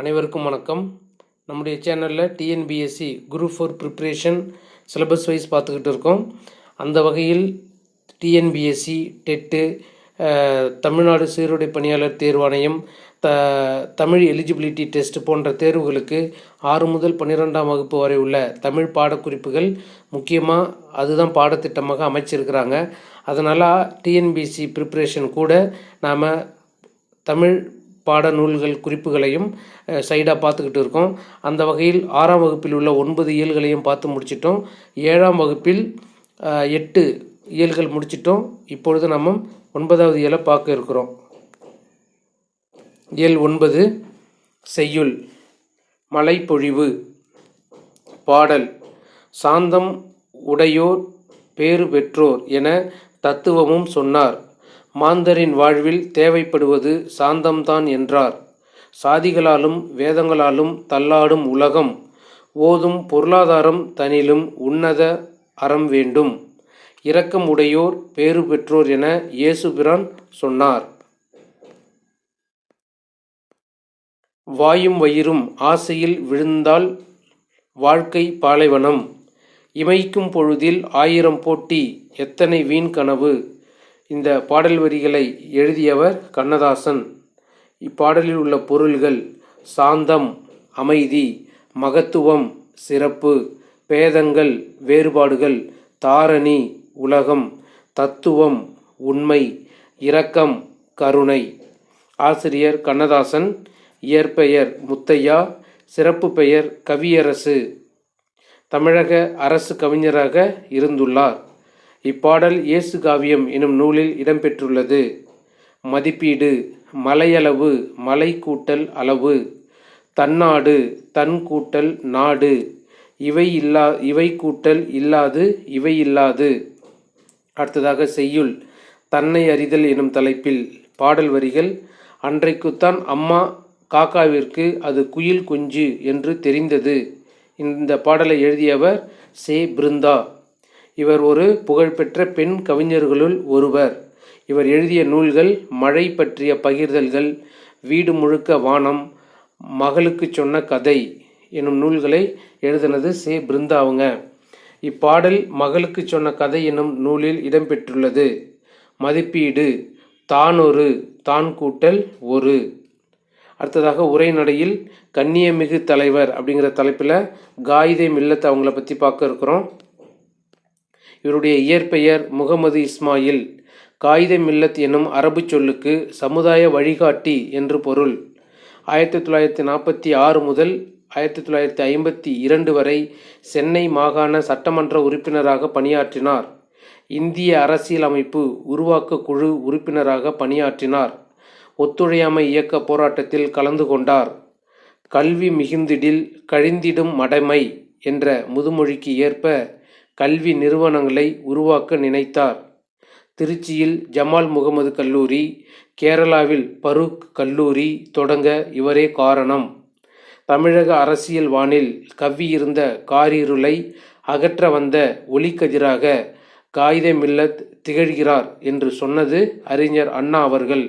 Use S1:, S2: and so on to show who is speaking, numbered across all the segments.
S1: அனைவருக்கும் வணக்கம் நம்முடைய சேனலில் TNPSC group four preparation syllabus wise பார்த்துக்கிட்டு இருக்கோம் அந்த வகையில் டிஎன்பிஎஸ்சி டெட்டு தமிழ்நாடு சீருடை பணியாளர் தேர்வாணையம் த தமிழ் எலிஜிபிலிட்டி டெஸ்ட் போன்ற தேர்வுகளுக்கு ஆறு முதல் பன்னிரெண்டாம் வகுப்பு வரை உள்ள தமிழ் பாடக்குறிப்புகள் முக்கியமாக அதுதான் பாடத்திட்டமாக அமைச்சிருக்கிறாங்க அதனால் டிஎன்பிஎஸ்சி ப்ரிப்ரேஷன் கூட நாம் தமிழ் பாட நூல்கள் குறிப்புகளையும் சைடாக பார்த்துக்கிட்டு இருக்கோம் அந்த வகையில் ஆறாம் வகுப்பில் உள்ள ஒன்பது இயல்களையும் பார்த்து முடிச்சிட்டோம் ஏழாம் வகுப்பில் எட்டு இயல்கள் முடிச்சிட்டோம் இப்பொழுது நம்ம ஒன்பதாவது இயலை பார்க்க இருக்கிறோம் இயல் ஒன்பது செய்யுள் மலைப்பொழிவு பாடல் சாந்தம் உடையோர் பேறு பெற்றோர் என தத்துவமும் சொன்னார் மாந்தரின் வாழ்வில் தேவைப்படுவது சாந்தம்தான் என்றார் சாதிகளாலும் வேதங்களாலும் தள்ளாடும் உலகம் ஓதும் பொருளாதாரம் தனிலும் உன்னத அறம் வேண்டும் இரக்கம் உடையோர் பேறு பெற்றோர் என இயேசுபிரான் சொன்னார் வாயும் வயிறும் ஆசையில் விழுந்தால் வாழ்க்கை பாலைவனம் இமைக்கும் பொழுதில் ஆயிரம் போட்டி எத்தனை வீண் கனவு இந்த பாடல் வரிகளை எழுதியவர் கண்ணதாசன் இப்பாடலில் உள்ள பொருள்கள் சாந்தம் அமைதி மகத்துவம் சிறப்பு பேதங்கள் வேறுபாடுகள் தாரணி உலகம் தத்துவம் உண்மை இரக்கம் கருணை ஆசிரியர் கண்ணதாசன் இயற்பெயர் முத்தையா சிறப்பு பெயர் கவியரசு தமிழக அரசு கவிஞராக இருந்துள்ளார் இப்பாடல் இயேசு காவியம் எனும் நூலில் இடம்பெற்றுள்ளது மதிப்பீடு மலையளவு மலை கூட்டல் அளவு தன்னாடு தன் கூட்டல் நாடு இவை இல்லா இவை கூட்டல் இல்லாது இவை இல்லாது அடுத்ததாக செய்யுள் தன்னை அறிதல் எனும் தலைப்பில் பாடல் வரிகள் அன்றைக்குத்தான் அம்மா காக்காவிற்கு அது குயில் குஞ்சு என்று தெரிந்தது இந்த பாடலை எழுதியவர் சே பிருந்தா இவர் ஒரு புகழ்பெற்ற பெண் கவிஞர்களுள் ஒருவர் இவர் எழுதிய நூல்கள் மழை பற்றிய பகிர்தல்கள் வீடு முழுக்க வானம் மகளுக்கு சொன்ன கதை என்னும் நூல்களை எழுதினது சே பிருந்தாவுங்க இப்பாடல் மகளுக்கு சொன்ன கதை என்னும் நூலில் இடம்பெற்றுள்ளது மதிப்பீடு தானொரு தான் கூட்டல் ஒரு அடுத்ததாக உரைநடையில் கண்ணியமிகு தலைவர் அப்படிங்கிற தலைப்பில் காயிதே மில்லத்தை அவங்கள பற்றி பார்க்க இருக்கிறோம் இவருடைய இயற்பெயர் முகமது இஸ்மாயில் காயிதே மில்லத் எனும் அரபு சொல்லுக்கு சமுதாய வழிகாட்டி என்று பொருள் ஆயிரத்தி தொள்ளாயிரத்தி நாற்பத்தி ஆறு முதல் ஆயிரத்தி தொள்ளாயிரத்தி ஐம்பத்தி இரண்டு வரை சென்னை மாகாண சட்டமன்ற உறுப்பினராக பணியாற்றினார் இந்திய அரசியலமைப்பு உருவாக்க குழு உறுப்பினராக பணியாற்றினார் ஒத்துழையாமை இயக்க போராட்டத்தில் கலந்து கொண்டார் கல்வி மிகுந்திடில் கழிந்திடும் மடமை என்ற முதுமொழிக்கு ஏற்ப கல்வி நிறுவனங்களை உருவாக்க நினைத்தார் திருச்சியில் ஜமால் முகமது கல்லூரி கேரளாவில் பரூக் கல்லூரி தொடங்க இவரே காரணம் தமிழக அரசியல் வானில் கவ்வியிருந்த காரிருளை அகற்ற வந்த ஒளிக்கதிராக காயித மில்லத் திகழ்கிறார் என்று சொன்னது அறிஞர் அண்ணா அவர்கள்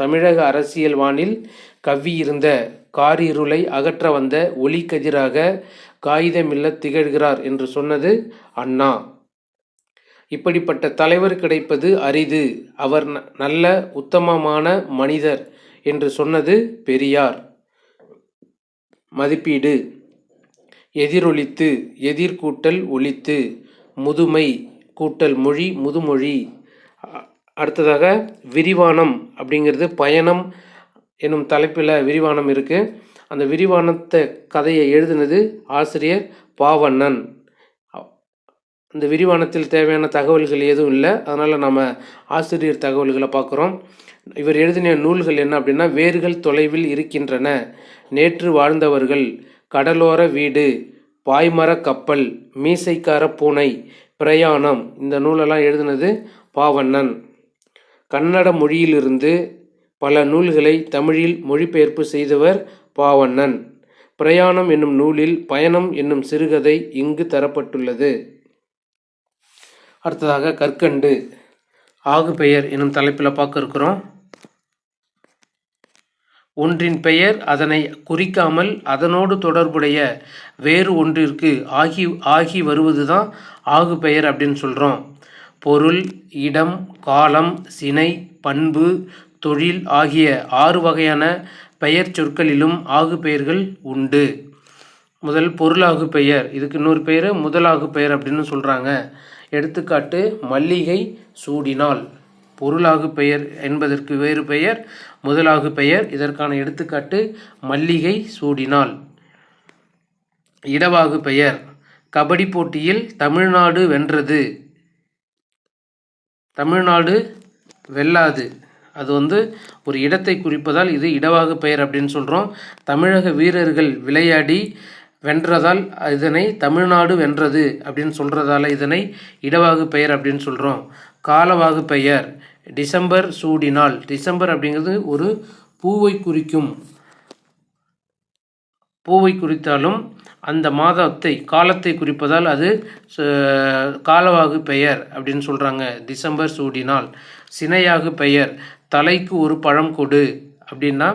S1: தமிழக அரசியல் வானில் கவ்வியிருந்த காரிருளை அகற்ற வந்த ஒளிக்கதிராக காகிதமில்ல திகழ்கிறார் என்று சொன்னது அண்ணா இப்படிப்பட்ட தலைவர் கிடைப்பது அரிது அவர் நல்ல உத்தமமான மனிதர் என்று சொன்னது பெரியார் மதிப்பீடு எதிரொலித்து எதிர்கூட்டல் ஒழித்து முதுமை கூட்டல் மொழி முதுமொழி அடுத்ததாக விரிவானம் அப்படிங்கிறது பயணம் என்னும் தலைப்பில் விரிவானம் இருக்குது அந்த விரிவானத்தை கதையை எழுதினது ஆசிரியர் பாவண்ணன் இந்த விரிவானத்தில் தேவையான தகவல்கள் எதுவும் இல்லை அதனால் நம்ம ஆசிரியர் தகவல்களை பார்க்குறோம் இவர் எழுதின நூல்கள் என்ன அப்படின்னா வேர்கள் தொலைவில் இருக்கின்றன நேற்று வாழ்ந்தவர்கள் கடலோர வீடு பாய்மர கப்பல் மீசைக்கார பூனை பிரயாணம் இந்த நூலெல்லாம் எழுதினது பாவண்ணன் கன்னட மொழியிலிருந்து பல நூல்களை தமிழில் மொழிபெயர்ப்பு செய்தவர் பாவண்ணன் பிரயாணம் என்னும் நூலில் பயணம் என்னும் சிறுகதை இங்கு தரப்பட்டுள்ளது அடுத்ததாக கற்கண்டு ஆகு பெயர் என்னும் தலைப்பில் பார்க்க இருக்கிறோம் ஒன்றின் பெயர் அதனை குறிக்காமல் அதனோடு தொடர்புடைய வேறு ஒன்றிற்கு ஆகி ஆகி வருவது தான் ஆகு பெயர் அப்படின்னு சொல்கிறோம் பொருள் இடம் காலம் சினை பண்பு தொழில் ஆகிய ஆறு வகையான பெயர் சொற்களிலும் ஆகு பெயர்கள் உண்டு முதல் பொருளாகு பெயர் இதுக்கு இன்னொரு பெயர் முதலாகு பெயர் அப்படின்னு சொல்கிறாங்க எடுத்துக்காட்டு மல்லிகை சூடினால் பொருளாகு பெயர் என்பதற்கு வேறு பெயர் முதலாகு பெயர் இதற்கான எடுத்துக்காட்டு மல்லிகை சூடினால் இடவாகு பெயர் கபடி போட்டியில் தமிழ்நாடு வென்றது தமிழ்நாடு வெல்லாது அது வந்து ஒரு இடத்தை குறிப்பதால் இது இடவாகு பெயர் அப்படின்னு சொல்கிறோம் தமிழக வீரர்கள் விளையாடி வென்றதால் இதனை தமிழ்நாடு வென்றது அப்படின்னு சொல்கிறதால இதனை இடவாகு பெயர் அப்படின்னு சொல்கிறோம் காலவாகு பெயர் டிசம்பர் சூடினால் டிசம்பர் அப்படிங்கிறது ஒரு பூவை குறிக்கும் பூவை குறித்தாலும் அந்த மாதத்தை காலத்தை குறிப்பதால் அது காலவாகு பெயர் அப்படின்னு சொல்கிறாங்க டிசம்பர் சூடினால் சினையாகு பெயர் தலைக்கு ஒரு பழம் கொடு அப்படின்னா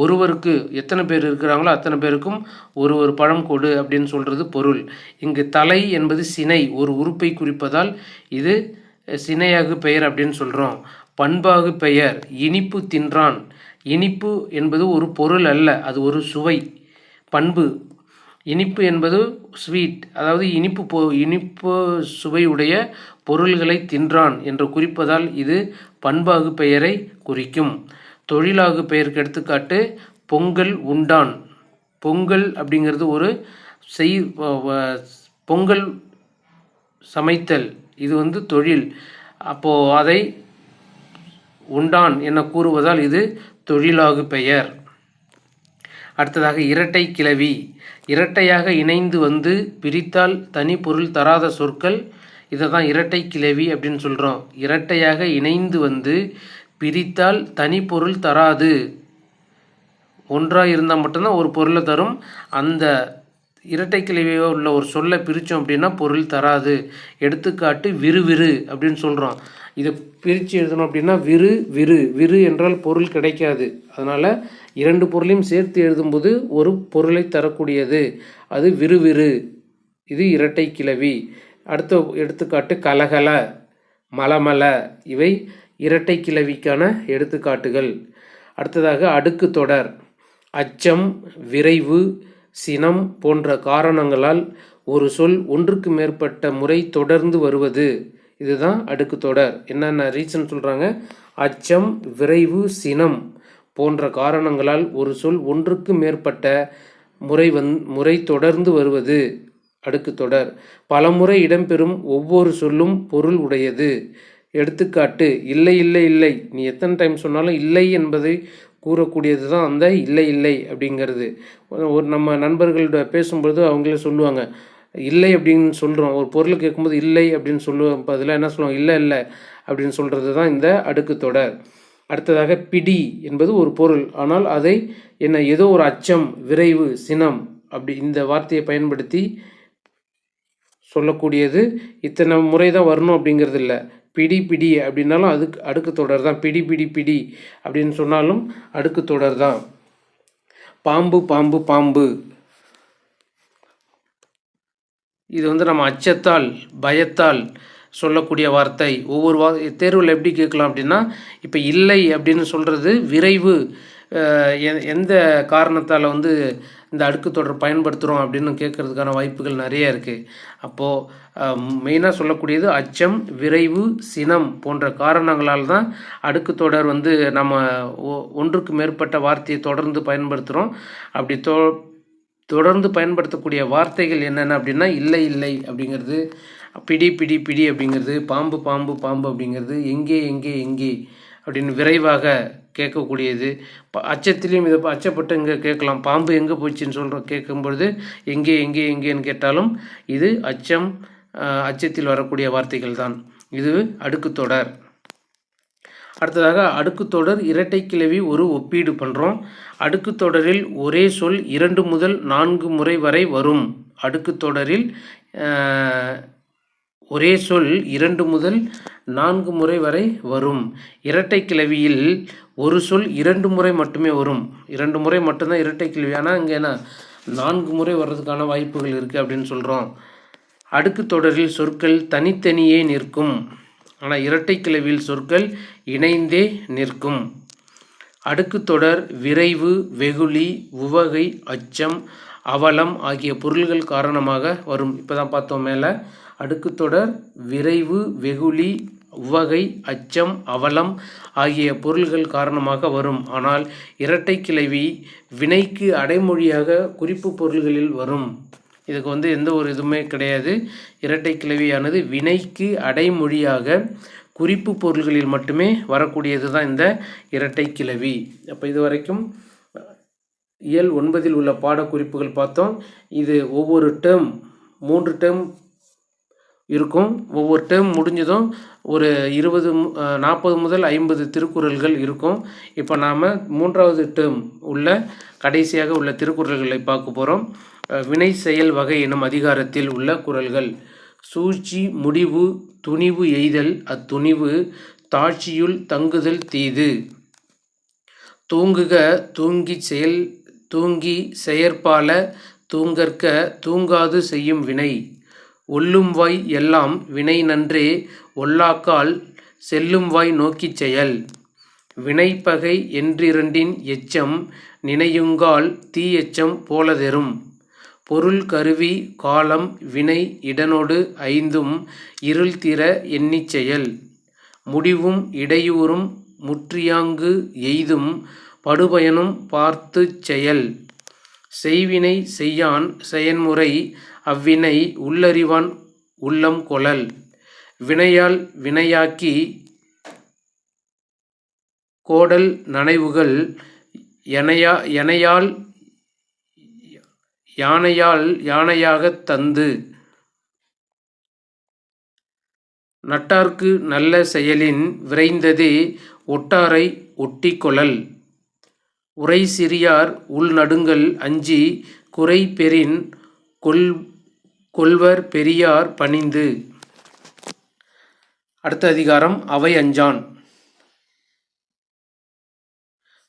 S1: ஒருவருக்கு எத்தனை பேர் இருக்கிறாங்களோ அத்தனை பேருக்கும் ஒரு ஒரு பழம் கொடு அப்படின்னு சொல்கிறது பொருள் இங்கு தலை என்பது சினை ஒரு உறுப்பை குறிப்பதால் இது சினையாகு பெயர் அப்படின்னு சொல்கிறோம் பண்பாகு பெயர் இனிப்பு தின்றான் இனிப்பு என்பது ஒரு பொருள் அல்ல அது ஒரு சுவை பண்பு இனிப்பு என்பது ஸ்வீட் அதாவது இனிப்பு பொ இனிப்பு சுவையுடைய பொருள்களை தின்றான் என்று குறிப்பதால் இது பண்பாகு பெயரை குறிக்கும் தொழிலாகு பெயருக்கு எடுத்துக்காட்டு பொங்கல் உண்டான் பொங்கல் அப்படிங்கிறது ஒரு செய் பொங்கல் சமைத்தல் இது வந்து தொழில் அப்போது அதை உண்டான் என கூறுவதால் இது தொழிலாகு பெயர் அடுத்ததாக இரட்டை கிளவி இரட்டையாக இணைந்து வந்து பிரித்தால் தனி பொருள் தராத சொற்கள் இதை தான் இரட்டை கிளவி அப்படின்னு சொல்கிறோம் இரட்டையாக இணைந்து வந்து பிரித்தால் தனி பொருள் தராது ஒன்றாக இருந்தால் மட்டும்தான் ஒரு பொருளை தரும் அந்த இரட்டை கிளைவையோ உள்ள ஒரு சொல்லை பிரித்தோம் அப்படின்னா பொருள் தராது எடுத்துக்காட்டு விறுவிறு அப்படின்னு சொல்கிறோம் இதை பிரித்து எழுதணும் அப்படின்னா விறு விறு விறு என்றால் பொருள் கிடைக்காது அதனால் இரண்டு பொருளையும் சேர்த்து எழுதும்போது ஒரு பொருளை தரக்கூடியது அது விறுவிறு இது இரட்டை கிளவி அடுத்த எடுத்துக்காட்டு கலகல மலமல இவை இரட்டை கிளவிக்கான எடுத்துக்காட்டுகள் அடுத்ததாக அடுக்கு தொடர் அச்சம் விரைவு சினம் போன்ற காரணங்களால் ஒரு சொல் ஒன்றுக்கு மேற்பட்ட முறை தொடர்ந்து வருவது இதுதான் அடுக்கு தொடர் என்னென்ன ரீசன் சொல்கிறாங்க அச்சம் விரைவு சினம் போன்ற காரணங்களால் ஒரு சொல் ஒன்றுக்கு மேற்பட்ட முறை வந் முறை தொடர்ந்து வருவது அடுக்கு தொடர் பலமுறை இடம்பெறும் ஒவ்வொரு சொல்லும் பொருள் உடையது எடுத்துக்காட்டு இல்லை இல்லை இல்லை நீ எத்தனை டைம் சொன்னாலும் இல்லை என்பதை கூறக்கூடியது தான் அந்த இல்லை இல்லை அப்படிங்கிறது ஒரு நம்ம நண்பர்களோட பேசும்பொழுது அவங்களே சொல்லுவாங்க இல்லை அப்படின்னு சொல்கிறோம் ஒரு பொருள் கேட்கும்போது இல்லை அப்படின்னு சொல்லுவோம் அதில் என்ன சொல்லுவாங்க இல்லை இல்லை அப்படின்னு சொல்கிறது தான் இந்த அடுக்கு தொடர் அடுத்ததாக பிடி என்பது ஒரு பொருள் ஆனால் அதை என்ன ஏதோ ஒரு அச்சம் விரைவு சினம் அப்படி இந்த வார்த்தையை பயன்படுத்தி சொல்லக்கூடியது இத்தனை முறை தான் வரணும் அப்படிங்கிறது இல்லை பிடி பிடி அப்படின்னாலும் அதுக்கு அடுக்கு தொடர் தான் பிடி பிடி பிடி அப்படின்னு சொன்னாலும் அடுக்கு தொடர் தான் பாம்பு பாம்பு பாம்பு இது வந்து நம்ம அச்சத்தால் பயத்தால் சொல்லக்கூடிய வார்த்தை ஒவ்வொரு வா தேர்வில் எப்படி கேட்கலாம் அப்படின்னா இப்போ இல்லை அப்படின்னு சொல்கிறது விரைவு எந்த காரணத்தால் வந்து இந்த அடுக்கு தொடர் பயன்படுத்துகிறோம் அப்படின்னு கேட்குறதுக்கான வாய்ப்புகள் நிறைய இருக்குது அப்போது மெயினாக சொல்லக்கூடியது அச்சம் விரைவு சினம் போன்ற காரணங்களால் தான் அடுக்கு தொடர் வந்து நம்ம ஒன்றுக்கு மேற்பட்ட வார்த்தையை தொடர்ந்து பயன்படுத்துகிறோம் அப்படி தொ தொடர்ந்து பயன்படுத்தக்கூடிய வார்த்தைகள் என்னென்ன அப்படின்னா இல்லை இல்லை அப்படிங்கிறது பிடி பிடி பிடி அப்படிங்கிறது பாம்பு பாம்பு பாம்பு அப்படிங்கிறது எங்கே எங்கே எங்கே அப்படின்னு விரைவாக கேட்கக்கூடியது அச்சத்திலையும் இதை அச்சப்பட்டு இங்கே கேட்கலாம் பாம்பு எங்கே போச்சுன்னு சொல்கிற கேட்கும்பொழுது எங்கே எங்கே எங்கேன்னு கேட்டாலும் இது அச்சம் அச்சத்தில் வரக்கூடிய வார்த்தைகள் தான் இது அடுக்கு தொடர் அடுத்ததாக அடுக்கு தொடர் இரட்டை கிளவி ஒரு ஒப்பீடு பண்ணுறோம் அடுக்கு தொடரில் ஒரே சொல் இரண்டு முதல் நான்கு முறை வரை வரும் அடுக்கு தொடரில் ஒரே சொல் இரண்டு முதல் நான்கு முறை வரை வரும் இரட்டை கிளவியில் ஒரு சொல் இரண்டு முறை மட்டுமே வரும் இரண்டு முறை மட்டும்தான் இரட்டை கிளவி ஆனால் இங்கே என்ன நான்கு முறை வர்றதுக்கான வாய்ப்புகள் இருக்குது அப்படின்னு சொல்கிறோம் அடுக்கு தொடரில் சொற்கள் தனித்தனியே நிற்கும் ஆனால் இரட்டை கிளவியில் சொற்கள் இணைந்தே நிற்கும் அடுக்கு தொடர் விரைவு வெகுளி உவகை அச்சம் அவலம் ஆகிய பொருள்கள் காரணமாக வரும் இப்போ தான் பார்த்தோம் மேலே தொடர் விரைவு வெகுளி உவகை அச்சம் அவலம் ஆகிய பொருள்கள் காரணமாக வரும் ஆனால் இரட்டை கிளவி வினைக்கு அடைமொழியாக குறிப்பு பொருள்களில் வரும் இதுக்கு வந்து எந்த ஒரு இதுவுமே கிடையாது இரட்டை கிளவியானது வினைக்கு அடைமொழியாக குறிப்பு பொருள்களில் மட்டுமே வரக்கூடியது தான் இந்த இரட்டை கிளவி அப்போ இது வரைக்கும் இயல் ஒன்பதில் உள்ள பாடக்குறிப்புகள் பார்த்தோம் இது ஒவ்வொரு டேர்ம் மூன்று டேர்ம் இருக்கும் ஒவ்வொரு டேர்ம் முடிஞ்சதும் ஒரு இருபது நாற்பது முதல் ஐம்பது திருக்குறள்கள் இருக்கும் இப்போ நாம் மூன்றாவது டேர்ம் உள்ள கடைசியாக உள்ள திருக்குறள்களை பார்க்க போகிறோம் வினை செயல் வகை எனும் அதிகாரத்தில் உள்ள குரல்கள் சூழ்ச்சி முடிவு துணிவு எய்தல் அத்துணிவு தாழ்ச்சியுள் தங்குதல் தீது தூங்குக தூங்கி செயல் தூங்கி செயற்பால தூங்கற்க தூங்காது செய்யும் வினை வாய் எல்லாம் வினை நன்றே ஒல்லாக்கால் செல்லும் வாய் நோக்கிச் செயல் வினைப்பகை என்றிரண்டின் எச்சம் நினையுங்கால் தீ எச்சம் போலதெரும் பொருள் கருவி காலம் வினை இடனொடு ஐந்தும் இருள் திற எண்ணிச் செயல் முடிவும் இடையூறும் முற்றியாங்கு எய்தும் படுபயனும் பார்த்துச் செயல் செய்வினை செய்யான் செயன்முறை அவ்வினை உள்ளறிவான் உள்ளம் கொளல் வினையால் வினையாக்கி கோடல் நனைவுகள் எனையா எனையால் யானையால் யானையாகத் தந்து நட்டார்க்கு நல்ல செயலின் விரைந்ததே ஒட்டாரை ஒட்டி கொழல் உரை சிறியார் உள்நடுங்கள் அஞ்சி குறை பெறின் கொல் கொள்வர் பெரியார் பணிந்து அடுத்த அதிகாரம் அவை அஞ்சான்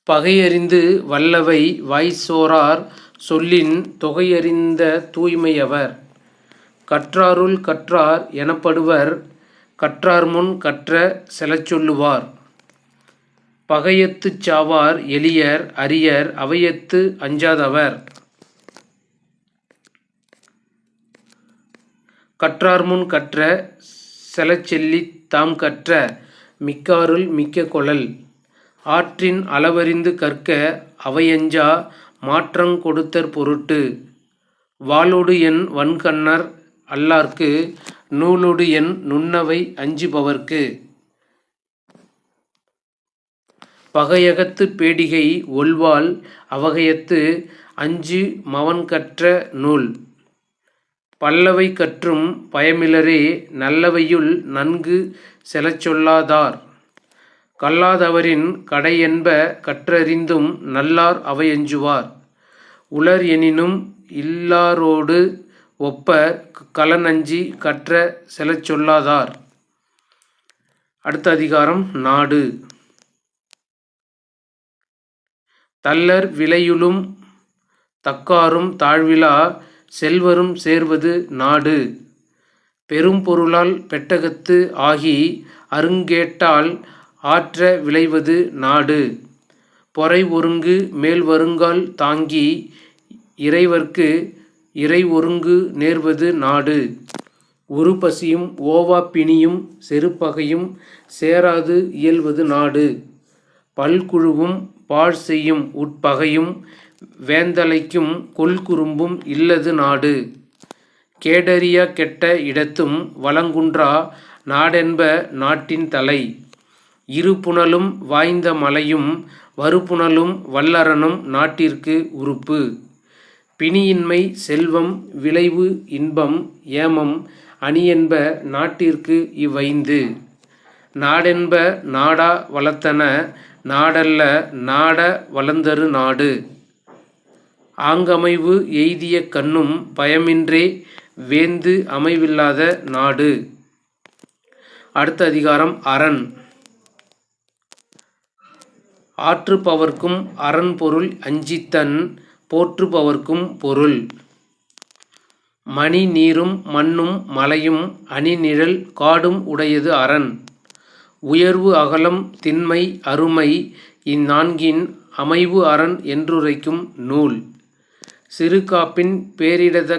S1: பகையறிந்து வல்லவை வாய்சோரார் சொல்லின் தொகையறிந்த தூய்மையவர் கற்றாருள் கற்றார் எனப்படுவர் கற்றார் முன் கற்ற செலச் சொல்லுவார் பகையத்துச் சாவார் எளியர் அரியர் அவையத்து அஞ்சாதவர் கற்றார்முன் கற்ற செலச்செல்லி தாம் கற்ற மிக்காருள் மிக்க கொழல் ஆற்றின் அளவறிந்து கற்க அவையஞ்சா மாற்றங் கொடுத்தற் பொருட்டு வாளொடு என் வன்கண்ணர் அல்லார்க்கு நூலொடு என் நுண்ணவை அஞ்சுபவர்க்கு பகையகத்து பேடிகை ஒல்வாள் அவகையத்து அஞ்சு மவன்கற்ற நூல் பல்லவை கற்றும் பயமிலரே நல்லவையுள் நன்கு செலச்சொல்லாதார் கல்லாதவரின் கடை என்ப கற்றறிந்தும் நல்லார் அவையஞ்சுவார் உலர் எனினும் இல்லாரோடு ஒப்ப கலனஞ்சி கற்ற செலச்சொல்லாதார் அடுத்த அதிகாரம் நாடு தல்லர் விலையுளும் தக்காரும் தாழ்விலா செல்வரும் சேர்வது நாடு பெரும்பொருளால் பெட்டகத்து ஆகி அருங்கேட்டால் ஆற்ற விளைவது நாடு பொறை ஒருங்கு மேல் வருங்கால் தாங்கி இறைவர்க்கு இறை ஒருங்கு நேர்வது நாடு உரு பசியும் ஓவா பிணியும் செருப்பகையும் சேராது இயல்வது நாடு பல்குழுவும் பாழ் செய்யும் உட்பகையும் வேந்தலைக்கும் கொல்குறும்பும் இல்லது நாடு கேடறிய கெட்ட இடத்தும் வளங்குன்றா நாடென்ப நாட்டின் தலை இருபுணலும் வாய்ந்த மலையும் வறுபுணலும் வல்லரனும் நாட்டிற்கு உறுப்பு பிணியின்மை செல்வம் விளைவு இன்பம் ஏமம் அணியென்ப நாட்டிற்கு இவ்வைந்து நாடென்ப நாடா வளர்த்தன நாடல்ல நாட வளர்ந்தரு நாடு ஆங்கமைவு எய்திய கண்ணும் பயமின்றே வேந்து அமைவில்லாத நாடு அடுத்த அதிகாரம் அரண் ஆற்றுப்பவர்க்கும் அரண் பொருள் அஞ்சித்தன் போற்றுபவர்க்கும் பொருள் மணி நீரும் மண்ணும் மலையும் அணிநிழல் காடும் உடையது அரண் உயர்வு அகலம் திண்மை அருமை இந்நான்கின் அமைவு அரண் என்றுரைக்கும் நூல் சிறுகாப்பின் பேரிடத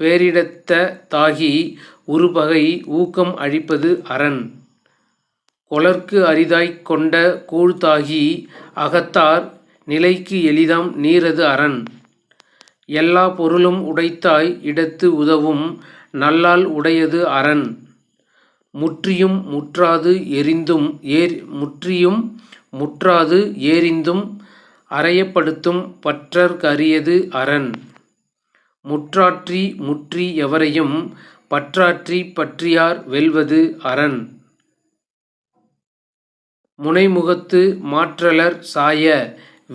S1: பேரிடத்த தாகி பகை ஊக்கம் அழிப்பது அரண் கொளர்க்கு அரிதாய்க் கொண்ட கூழ்தாகி அகத்தார் நிலைக்கு எளிதாம் நீரது அரண் எல்லா பொருளும் உடைத்தாய் இடத்து உதவும் நல்லால் உடையது அரண் முற்றியும் முற்றாது எரிந்தும் ஏர் முற்றியும் முற்றாது ஏரிந்தும் அறையப்படுத்தும் பற்றற்கரியது அரண். முற்றாற்றி முற்றி எவரையும் பற்றாற்றி பற்றியார் வெல்வது அரண். முனைமுகத்து மாற்றலர் சாய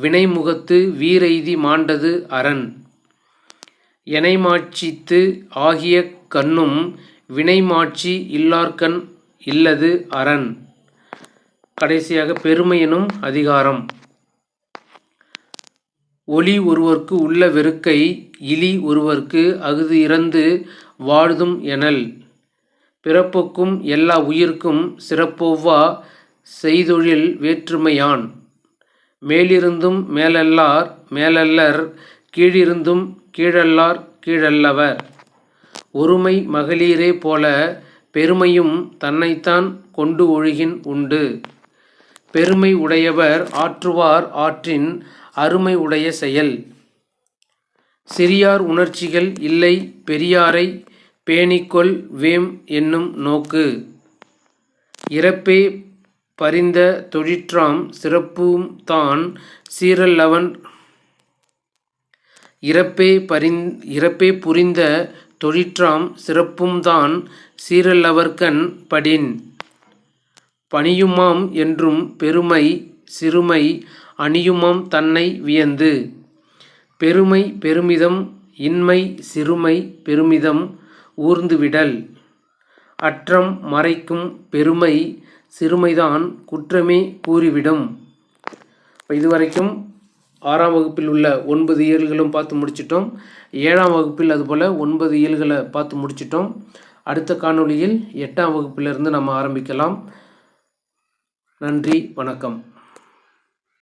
S1: வினைமுகத்து வீரெய்தி மாண்டது அரண். எனைமாட்சித்து ஆகிய கண்ணும் வினைமாட்சி இல்லார்கண் இல்லது அரண். கடைசியாக பெருமையினும் அதிகாரம் ஒளி ஒருவர்க்கு உள்ள வெறுக்கை இலி ஒருவர்க்கு அஃது இறந்து வாழ்தும் எனல் பிறப்புக்கும் எல்லா உயிர்க்கும் சிறப்பொவ்வா செய்தொழில் வேற்றுமையான் மேலிருந்தும் மேலல்லார் மேலல்லர் கீழிருந்தும் கீழல்லார் கீழல்லவர் ஒருமை மகளிரே போல பெருமையும் தன்னைத்தான் கொண்டு ஒழுகின் உண்டு பெருமை உடையவர் ஆற்றுவார் ஆற்றின் அருமை உடைய செயல் சிறியார் உணர்ச்சிகள் இல்லை பெரியாரை பேணிக்கொள் வேம் என்னும் நோக்கு இறப்பே பரிந்த தொழிற்றாம் சிறப்பும் தான் சீரல்லவன் இறப்பே பரிந் இறப்பே புரிந்த தொழிற்றாம் சிறப்பும்தான் சீரல்லவர்கண் படின் பணியுமாம் என்றும் பெருமை சிறுமை அணியுமம் தன்னை வியந்து பெருமை பெருமிதம் இன்மை சிறுமை பெருமிதம் ஊர்ந்துவிடல் அற்றம் மறைக்கும் பெருமை சிறுமைதான் குற்றமே கூறிவிடும் இப்போ இதுவரைக்கும் ஆறாம் வகுப்பில் உள்ள ஒன்பது இயல்களும் பார்த்து முடிச்சிட்டோம் ஏழாம் வகுப்பில் அதுபோல் ஒன்பது இயல்களை பார்த்து முடிச்சிட்டோம் அடுத்த காணொளியில் எட்டாம் வகுப்பிலிருந்து நம்ம ஆரம்பிக்கலாம் நன்றி வணக்கம்